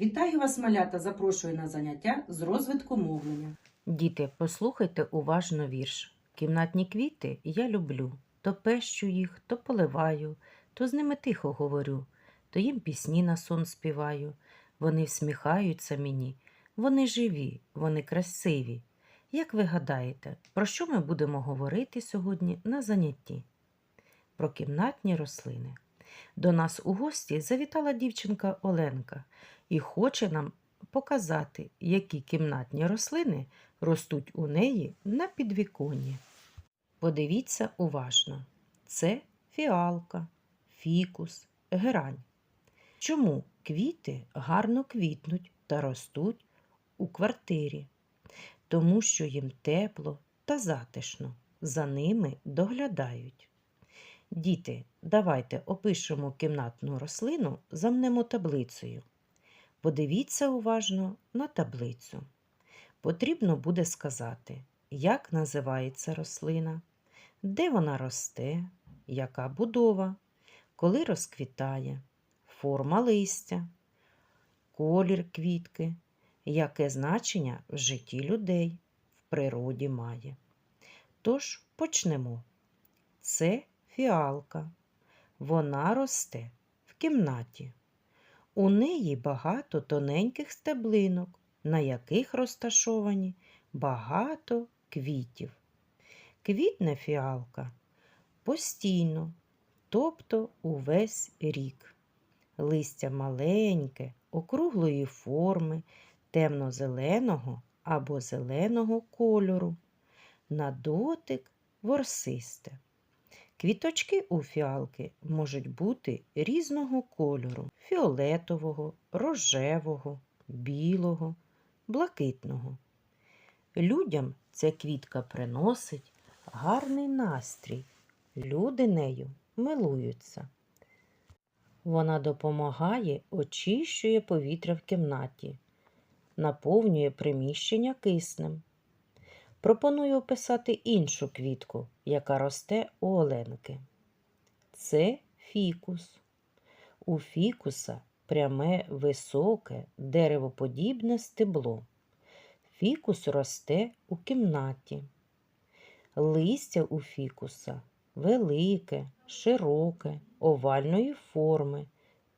Вітаю вас, малята! Запрошую на заняття з розвитку мовлення. Діти, послухайте уважно вірш. Кімнатні квіти я люблю. То пещу їх, то поливаю, то з ними тихо говорю, то їм пісні на сон співаю. Вони всміхаються мені, вони живі, вони красиві. Як ви гадаєте, про що ми будемо говорити сьогодні на занятті? Про кімнатні рослини. До нас у гості завітала дівчинка Оленка і хоче нам показати, які кімнатні рослини ростуть у неї на підвіконні. Подивіться уважно: це фіалка, фікус, герань. Чому квіти гарно квітнуть та ростуть у квартирі? Тому що їм тепло та затишно, за ними доглядають. Діти, давайте опишемо кімнатну рослину, замнемо таблицею. Подивіться уважно на таблицю. Потрібно буде сказати, як називається рослина, де вона росте, яка будова, коли розквітає, форма листя, колір квітки, яке значення в житті людей в природі має. Тож почнемо. Це фіалка. Вона росте в кімнаті. У неї багато тоненьких стеблинок, на яких розташовані багато квітів. Квітне фіалка постійно, тобто увесь рік. Листя маленьке, округлої форми, темно-зеленого або зеленого кольору. На дотик ворсисте. Квіточки у фіалки можуть бути різного кольору фіолетового, рожевого, білого, блакитного. Людям ця квітка приносить гарний настрій. Люди нею милуються. Вона допомагає, очищує повітря в кімнаті, наповнює приміщення киснем. Пропоную описати іншу квітку, яка росте у Оленки. Це фікус. У фікуса пряме високе деревоподібне стебло. Фікус росте у кімнаті. Листя у фікуса велике, широке, овальної форми,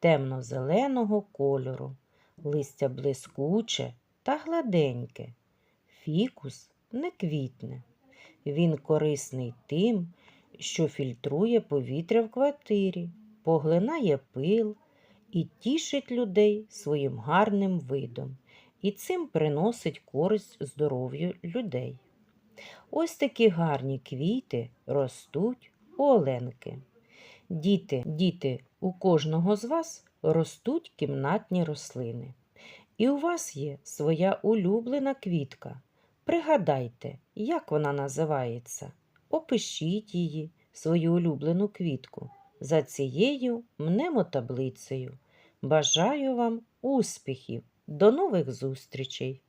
темно-зеленого кольору, листя блискуче та гладеньке. Фікус не квітне. Він корисний тим, що фільтрує повітря в квартирі, поглинає пил і тішить людей своїм гарним видом, і цим приносить користь здоров'ю людей. Ось такі гарні квіти ростуть у Оленки. Діти, діти, у кожного з вас ростуть кімнатні рослини. І у вас є своя улюблена квітка. Пригадайте, як вона називається. Опишіть її, свою улюблену квітку. За цією мнемотаблицею. Бажаю вам успіхів! До нових зустрічей!